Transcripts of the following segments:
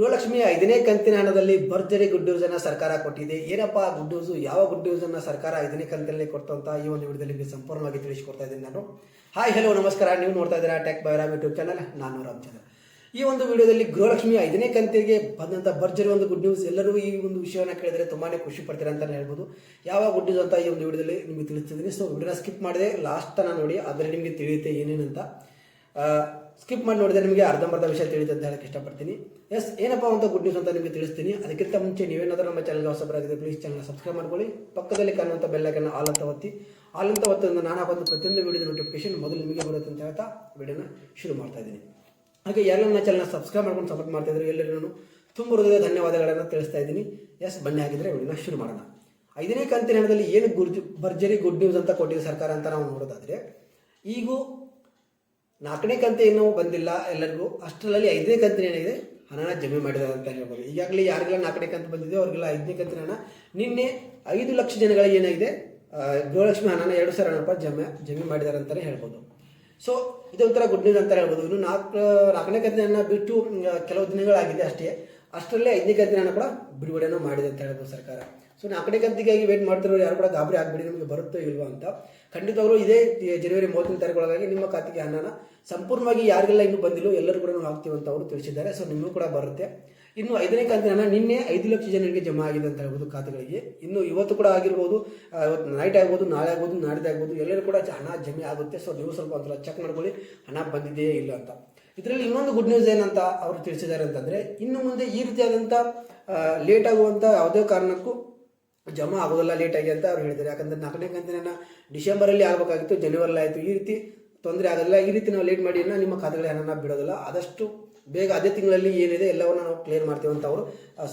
ಗೃಹಲಕ್ಷ್ಮಿ ಐದನೇ ಕಂತಿನ ಹಣದಲ್ಲಿ ಭರ್ಜರಿ ಗುಡ್ ನ್ಯೂಸ್ ಅನ್ನ ಸರ್ಕಾರ ಕೊಟ್ಟಿದೆ. ಏನಪ್ಪ ಗುಡ್ ನ್ಯೂಸ್ ಯಾವ ಗುಡ್ ನ್ಯೂಸ್ ಅನ್ನ ಸರ್ಕಾರ ಐದನೇ ಕಂತಿನಲ್ಲಿ ಕೊಡ್ತಂತ ಈ ಒಂದು ವಿಡಿಯೋದಲ್ಲಿ ನಿಮಗೆ ಸಂಪೂರ್ಣವಾಗಿ ತಿಳಿಸಿಕೊಡ್ತಾ ಇದ್ದೀನಿ ನಾನು. ಹಾಯ್ ಹಲೋ ನಮಸ್ಕಾರ. ನೀವು ನೋಡ್ತಾ ಇದ್ದೀರಾ ಟೆಕ್ ಬೈರಾಮ್ ಯೂಟ್ಯೂಬ್ ಚಾನಲ್ ನಾನು ರಾಮಚಂದ್ರ ಈ ಒಂದು ವಿಡಿಯೋದಲ್ಲಿ ಗೃಹಲಕ್ಷ್ಮಿ ಐದನೇ ಕಂತಿಗೆ ಬಂದಂತ ಭರ್ಜರಿ ಒಂದು ಗುಡ್ ನ್ಯೂಸ್ ಎಲ್ಲರೂ ಈ ಒಂದು ವಿಷಯವನ್ನು ಕೇಳಿದ್ರೆ ತುಂಬಾ ಖುಷಿ ಪಡ್ತೀರಾ ಅಂತಾನೆ ಹೇಳ್ಬೋದು. ಯಾವ ಗುಡ್ ನ್ಯೂಸ್ ಅಂತ ಈ ಒಂದು ವಿಡಿಯೋದಲ್ಲಿ ನಿಮಗೆ ತಿಳಿಸ್ತಿದ್ದೀನಿ. ಸೊ ವಿಡಿಯೋನ ಸ್ಕಿಪ್ ಮಾಡಿದೆ. ಲಾಸ್ಟ್ ತನ ನೋಡಿ, ಅದರಲ್ಲಿ ನಿಮಗೆ ತಿಳಿಯುತ್ತೆ ಏನೇನಂತ. ಸ್ಕಿಪ್ ಮಾಡಿ ನೋಡಿದ್ರೆ ನಿಮಗೆ ಅರ್ಧಂಬರ್ಧ ವಿಷಯ ಅಂತ ಹೇಳಕ್ಕೆ ಇಷ್ಟಪಡ್ತೀನಿ. ಎಸ್, ಏನಪ್ಪ ಅಂತ ಗುಡ್ ನ್ಯೂಸ್ ಅಂತ ನಿಮಗೆ ತಿಳಿಸ್ತೀನಿ. ಅದಕ್ಕಿಂತ ಮುಂಚೆ ನೀವೇನಾದರೂ ನಮ್ಮ ಚಾನಲ್ಗೆ ಹೊಸಬರಾಗಿದೆ ಪ್ಲೀಸ್ ಚಾನಲ್ ಸಬ್ಸ್ಕ್ರೈಬ್ ಮಾಡ್ಕೊಳ್ಳಿ. ಪಕ್ಕದಲ್ಲಿ ಕಾಣುವಂಥ ಬೆಲ್ಲಕನ್ನ ಆಲ್ ಅಂತ ಒತ್ತಿ. ಆಲ್ ಅಂತ ಒತ್ತೋದ್ರಿಂದ ನಾನು ಹಾಕೋದು ಪ್ರತಿಯೊಂದು ವಿಡಿಯೋದ ನೋಟಿಫಿಕೇಶನ್ ಮೊದಲು ನಿಮಗೆ ಬರುತ್ತೆ ಅಂತ ಹೇಳ್ತಾ ವಿಡಿಯೋನ ಶುರು ಮಾಡ್ತಾ ಇದ್ದೀನಿ. ಹಾಗೆ ಯಾರು ನನ್ನ ಚಾನಲ್ನ ಸಬ್ಸ್ಕ್ರೈಬ್ ಮಾಡ್ಕೊಂಡು ಸಪೋರ್ಟ್ ಮಾಡ್ತಾ ಇದ್ರು ಎಲ್ಲರಿಗೂ ತುಂಬ ಹೃದಯ ಧನ್ಯವಾದಗಳನ್ನು ತಿಳಿಸ್ತಾ ಇದ್ದೀನಿ. ಎಸ್, ಬನ್ನಿ ಆಗಿದ್ರೆ ವಿಡಿಯೋನ ಶುರು ಮಾಡೋಣ. ಐದನೇ ಕಂತಿನ ಹಣದಲ್ಲಿ ಏನು ಗುರ್ಜು, ಭರ್ಜರಿ ಗುಡ್ ನ್ಯೂಸ್ ಅಂತ ಕೊಟ್ಟಿದೆ ಸರ್ಕಾರ ಅಂತ ನಾವು ನೋಡೋದಾದರೆ, ಈಗೂ ನಾಲ್ಕನೇ ಕಂತು ಇನ್ನೂ ಬಂದಿಲ್ಲ ಎಲ್ಲರಿಗೂ. ಅಷ್ಟರಲ್ಲಿ ಐದನೇ ಕಂತಿನ ಏನಿದೆ? ಹಣನ ಜಮೆ ಮಾಡಿದ್ದಾರೆ ಅಂತ ಹೇಳ್ಬೋದು. ಈಗಾಗಲೇ ಯಾರಿಗೆಲ್ಲ ನಾಲ್ಕನೇ ಕಂತು ಬಂದಿದೆ, ಅವ್ರಿಗೆಲ್ಲ ಐದನೇ ಕಂತಿನ ಹಣ. ನಿನ್ನೆ ಐದು ಲಕ್ಷ ಜನಗಳಿಗೆ ಏನಾಗಿದೆ? ಗೃಹಲಕ್ಷ್ಮಿ ಹಣನ ಎರಡು ಸಾವಿರ ರೂಪಾಯಿ ಜಮೆ ಜಮೆ ಮಾಡಿದ್ದಾರೆ ಅಂತಲೇ ಹೇಳ್ಬೋದು. ಸೊ ಇದೊಂಥರ ಗುಡ್ ನ್ಯೂಸ್ ಅಂತ ಹೇಳ್ಬೋದು. ಇನ್ನು ನಾಲ್ಕು, ನಾಲ್ಕನೇ ಕಂತಿನ ಬಿಟ್ಟು ಕೆಲವು ದಿನಗಳಾಗಿದೆ ಅಷ್ಟೇ. ಅಷ್ಟರಲ್ಲೇ ಐದನೇ ಕಂತಿನ ಕೂಡ ಬಿಡುಗಡೆನೂ ಮಾಡಿದೆ ಅಂತ ಹೇಳ್ಬೋದು ಸರ್ಕಾರ. ಸೊ ನಾಲ್ಕನೇ ಕಂತಿಗಾಗಿ ವೇಟ್ ಮಾಡ್ತಿರೋರು ಯಾರು ಕೂಡ ಗಾಬರಿ ಆಗಬೇಡಿ, ನಿಮಗೆ ಬರುತ್ತೋ ಇಲ್ವೋ ಅಂತ. ಖಂಡಿತವಾಗ್ಲೂ ಇದೇ ಜನವರಿ ಮೂವತ್ತನೇ ತಾರೀಕೊಳಗಾಗಿ ನಿಮ್ಮ ಖಾತೆಗೆ ಹಣನ ಸಂಪೂರ್ಣವಾಗಿ ಯಾರಿಗೆಲ್ಲ ಇನ್ನೂ ಬಂದಿಲ್ಲ ಎಲ್ಲರೂ ಕೂಡ ಹಾಕ್ತೀವಿ ಅಂತ ಅವರು ತಿಳಿಸಿದ್ದಾರೆ. ಸೊ ನಿಮಗೂ ಕೂಡ ಬರುತ್ತೆ. ಇನ್ನು ಐದನೇ ಕಂತಿನ ಹಣ ನಿನ್ನೆ ಐದು ಲಕ್ಷ ಜನರಿಗೆ ಜಮಾ ಆಗಿದೆ ಅಂತ ಹೇಳ್ಬೋದು ಖಾತೆಗಳಿಗೆ. ಇನ್ನು ಇವತ್ತು ಕೂಡ ಆಗಿರ್ಬೋದು ಇವತ್ತು ನೈಟ್ ಆಗ್ಬೋದು, ನಾಳೆ ಆಗ್ಬೋದು ನಾಡಿದ್ದು ಆಗ್ಬೋದು ಎಲ್ಲರೂ ಕೂಡ ಹಣ ಜಮೆ ಆಗುತ್ತೆ. ಸೊ ನೀವು ಸ್ವಲ್ಪ ಒಂಥರ ಚೆಕ್ ಮಾಡ್ಕೊಳ್ಳಿ. ಹಣ ಬಂದಿದೆಯೇ ಇಲ್ಲ ಅಂತ. ಇದರಲ್ಲಿ ಇನ್ನೊಂದು ಗುಡ್ ನ್ಯೂಸ್ ಏನಂತ ಅವರು ತಿಳಿಸಿದ್ದಾರೆ ಅಂತಂದ್ರೆ, ಇನ್ನು ಮುಂದೆ ಈ ರೀತಿಯಾದಂಥ ಲೇಟ್ ಆಗುವಂಥ ಯಾವುದೇ ಕಾರಣಕ್ಕೂ ಜಮಾ ಆಗೋದಿಲ್ಲ ಲೇಟಾಗಿ ಅಂತ ಅವ್ರು ಹೇಳಿದ್ದಾರೆ. ಯಾಕಂದ್ರೆ ನಾಲ್ಕನೇ ಕಂತಿನ ಡಿಸೆಂಬರಲ್ಲಿ ಆಗಬೇಕಾಗಿತ್ತು ಜನವರಿ ಆಯಿತು. ಈ ರೀತಿ ತೊಂದರೆ ಆಗೋದಿಲ್ಲ ಈ ರೀತಿ ನಾವು ಲೇಟ್ ಮಾಡಿ ನಿಮ್ಮ ಖಾತೆಗಳ ಹಣನ ಬಿಡೋದಿಲ್ಲ. ಆದಷ್ಟು ಬೇಗ ಅದೇ ತಿಂಗಳಲ್ಲಿ ಏನಿದೆ ಎಲ್ಲವನ್ನ ನಾವು ಕ್ಲಿಯರ್ ಮಾಡ್ತೀವಿ ಅಂತ ಅವರು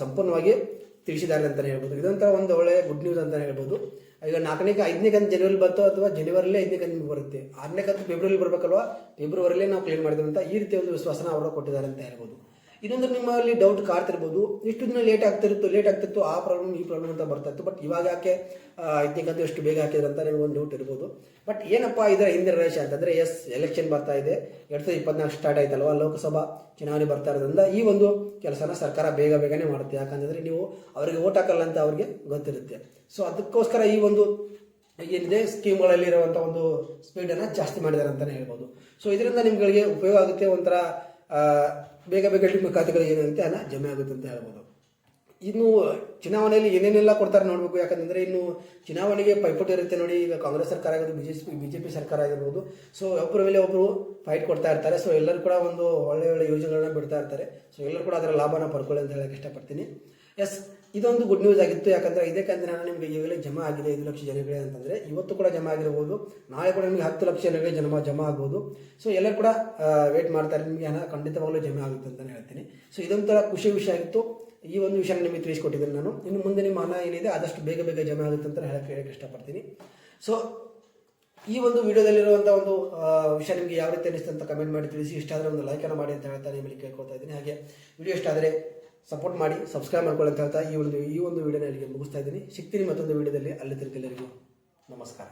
ಸಂಪೂರ್ಣವಾಗಿ ತಿಳಿಸಿದ್ದಾರೆ ಅಂತಲೇ ಹೇಳ್ಬೋದು. ಇದೊಂಥರ ಒಂದು ಒಳ್ಳೆಯ ಗುಡ್ ನ್ಯೂಸ್ ಅಂತಲೇ ಹೇಳ್ಬೋದು. ಈಗ ನಾಲ್ಕನೇ ಐದನೇ ಕಂತು ಜನವರಿ ಬಂತು ಅಥವಾ ಜನವರಿಲೇ ಐದನೇ ಕಂತು ಬರುತ್ತೆ. ಆರನೇ ಕಂತು ಫೆಬ್ರವರಿ ಬರಬೇಕಲ್ವಾ? ಫೆಬ್ರವರಿಲೇ ನಾವು ಕ್ಲಿಯರ್ ಮಾಡಿದ್ವಿ ಅಂತ ಈ ರೀತಿಯ ಒಂದು ವಿಶ್ವಾಸನ ಅವರು ಕೊಟ್ಟಿದ್ದಾರೆ ಅಂತ ಹೇಳ್ಬೋದು. ಇನ್ನೊಂದು ನಿಮ್ಮಲ್ಲಿ ಡೌಟ್ ಕಾಡ್ತಿರ್ಬೋದು. ಇಷ್ಟು ದಿನ ಲೇಟ್ ಆಗ್ತಿರುತ್ತೋ ಲೇಟ್ ಆಗ್ತಿತ್ತು, ಆ ಪ್ರಾಬ್ಲಮ್ ಈ ಪ್ರಾಬ್ಲಮ್ ಅಂತ ಬರ್ತಾ ಇತ್ತು. ಬಟ್ ಇವಾಗ ಯಾಕೆ ಐದನೇ ಎಷ್ಟು ಬೇಗ ಹಾಕಿದ್ರು ಅಂತ ನನಗೆ ಒಂದು ಡೌಟ್ ಇರ್ಬೋದು. ಬಟ್ ಏನಪ್ಪ ಇದರ ಹಿಂದಿನ ರಹಸ್ಯ ಅಂತಂದ್ರೆ ಎಸ್ ಎಲೆಕ್ಷನ್ ಬರ್ತಾ ಇದೆ. ಎರಡ್ ಸಾವಿರದ ಇಪ್ಪತ್ನಾಲ್ಕು ಸ್ಟಾರ್ಟ್ ಆಯ್ತಲ್ವಾ ಲೋಕಸಭಾ ಚುನಾವಣೆ ಬರ್ತಾ ಇರೋದ್ರಿಂದ ಈ ಒಂದು ಕೆಲಸನ ಸರ್ಕಾರ ಬೇಗ ಬೇಗನೆ ಮಾಡುತ್ತೆ. ಯಾಕಂತಂದ್ರೆ ನೀವು ಅವರಿಗೆ ಓಟ್ ಹಾಕಲ್ಲ ಅಂತ ಅವ್ರಿಗೆ ಗೊತ್ತಿರುತ್ತೆ. ಸೊ ಅದಕ್ಕೋಸ್ಕರ ಈ ಒಂದು ಏನಿದೆ ಸ್ಕೀಮ್ಗಳಲ್ಲಿ ಇರುವಂಥ ಒಂದು ಸ್ಪೀಡನ್ನು ಜಾಸ್ತಿ ಮಾಡಿದ್ದಾರೆ ಅಂತಲೇ ಹೇಳ್ಬೋದು. ಸೊ ಇದರಿಂದ ನಿಮ್ಗಳಿಗೆ ಉಪಯೋಗ ಆಗುತ್ತೆ ಒಂಥರ ಬೇಗ ಬೇಗ ನಿಮ್ಮ ಖಾತೆಗಳು ಏನಂತೆ ಅಲ್ಲ, ಜಮೆ ಆಗುತ್ತೆ ಅಂತ ಹೇಳ್ಬೋದು. ಇನ್ನು ಚುನಾವಣೆಯಲ್ಲಿ ಏನೇನೆಲ್ಲ ಕೊಡ್ತಾರೆ ನೋಡಬೇಕು ಯಾಕಂತಂದ್ರೆ ಇನ್ನು ಚುನಾವಣೆಗೆ ಪೈಪೋಟಿ ಇರುತ್ತೆ ನೋಡಿ, ಈಗ ಕಾಂಗ್ರೆಸ್ ಸರ್ಕಾರ ಆಗಿರ್ಬೋದು ಬಿಜೆಪಿ ಬಿಜೆಪಿ ಸರ್ಕಾರ ಆಗಿರ್ಬೋದು, ಸೊ ಒಬ್ಬರ ಮೇಲೆ ಒಬ್ಬರು ಫೈಟ್ ಕೊಡ್ತಾ ಇರ್ತಾರೆ, ಸೊ ಎಲ್ಲರೂ ಕೂಡ ಒಂದು ಒಳ್ಳೆ ಒಳ್ಳೆ ಯೋಜನೆಗಳನ್ನ ಬಿಡ್ತಾ ಇರ್ತಾರೆ, ಸೊ ಎಲ್ಲರೂ ಕೂಡ ಅದರ ಲಾಭನ ಪಡ್ಕೊಳ್ಳಿ ಅಂತ ಹೇಳಕ್ಕೆ ಇಷ್ಟಪಡ್ತೀನಿ. ಎಸ್ ಇದೊಂದು ಗುಡ್ ನ್ಯೂಸ್ ಆಗಿತ್ತು. ಯಾಕಂದ್ರೆ ಇದೇ ನಾನು ನಿಮಗೆ ಈಗಲೇ ಜಮಾ ಆಗಿದೆ ಐದು ಲಕ್ಷ ಜನಗಳೇ ಅಂತಂದ್ರೆ ಇವತ್ತು ಕೂಡ ಜಮಾ ಆಗಿರ್ಬೋದು. ನಾಳೆ ಕೂಡ ನಿಮಗೆ ಹತ್ತು ಲಕ್ಷ ಜನಗಳಿಗೆ ಜಮಾ ಜಮಾ ಆಗ್ಬೋದು. ಸೊ ಎಲ್ಲರೂ ಕೂಡ ವೇಟ್ ಮಾಡ್ತಾರೆ. ನಿಮಗೆ ಹಣ ಖಂಡಿತವಾಗ್ಲೂ ಜಮಾ ಆಗುತ್ತೆ ಅಂತಲೇ ಹೇಳ್ತೀನಿ. ಸೊ ಇದೊಂಥರ ಖುಷಿ ವಿಷಯ ಆಗಿತ್ತು. ಈ ಒಂದು ವಿಷಯ ನಿಮಗೆ ತಿಳಿಸ್ಕೊಟ್ಟಿದ್ದೀನಿ ನಾನು. ಇನ್ನು ಮುಂದೆ ನಿಮ್ಮ ಹಣ ಏನಿದೆ ಆದಷ್ಟು ಬೇಗ ಬೇಗ ಜಮಾ ಆಗುತ್ತೆ ಅಂತ ಹೇಳಕ್ಕೆ ಹೇಳಕ್ಕೆ ಇಷ್ಟಪಡ್ತೀನಿ. ಸೊ ಈ ಒಂದು ವಿಡಿಯೋದಲ್ಲಿರುವಂಥ ಒಂದು ವಿಷಯ ನಿಮಗೆ ಯಾವ ರೀತಿ ಅನಿಸ್ತು ಅಂತ ಕಮೆಂಟ್ ಮಾಡಿ ತಿಳಿಸಿ. ಇಷ್ಟ ಆದರೆ ಒಂದು ಲೈಕನ್ನು ಮಾಡಿ ಅಂತ ಹೇಳ್ತಾ ನಿಮಗೆ ಕೇಳ್ಕೊತಾ ಇದ್ದೀನಿ. ಹಾಗೆ ವಿಡಿಯೋ ಇಷ್ಟ ಆದರೆ ಸಪೋರ್ಟ್ ಮಾಡಿ ಸಬ್ಸ್ಕ್ರೈಬ್ ಮಾಡ್ಕೊಳ್ಳಿ ಅಂತ ಹೇಳ್ತಾ ಈ ಒಂದು ಈ ಒಂದು ವಿಡಿಯೋನ ಇಲ್ಲಿಗೆ ಮುಗಿಸ್ತಾ ಇದ್ದೀನಿ. ಸಿಗ್ತೀನಿ ಮತ್ತೊಂದು ವಿಡಿಯೋದಲ್ಲಿ ಅಲ್ಲಿ ತಿರುಗಿ ಎಲ್ಲರಿಗೂ ನಮಸ್ಕಾರ.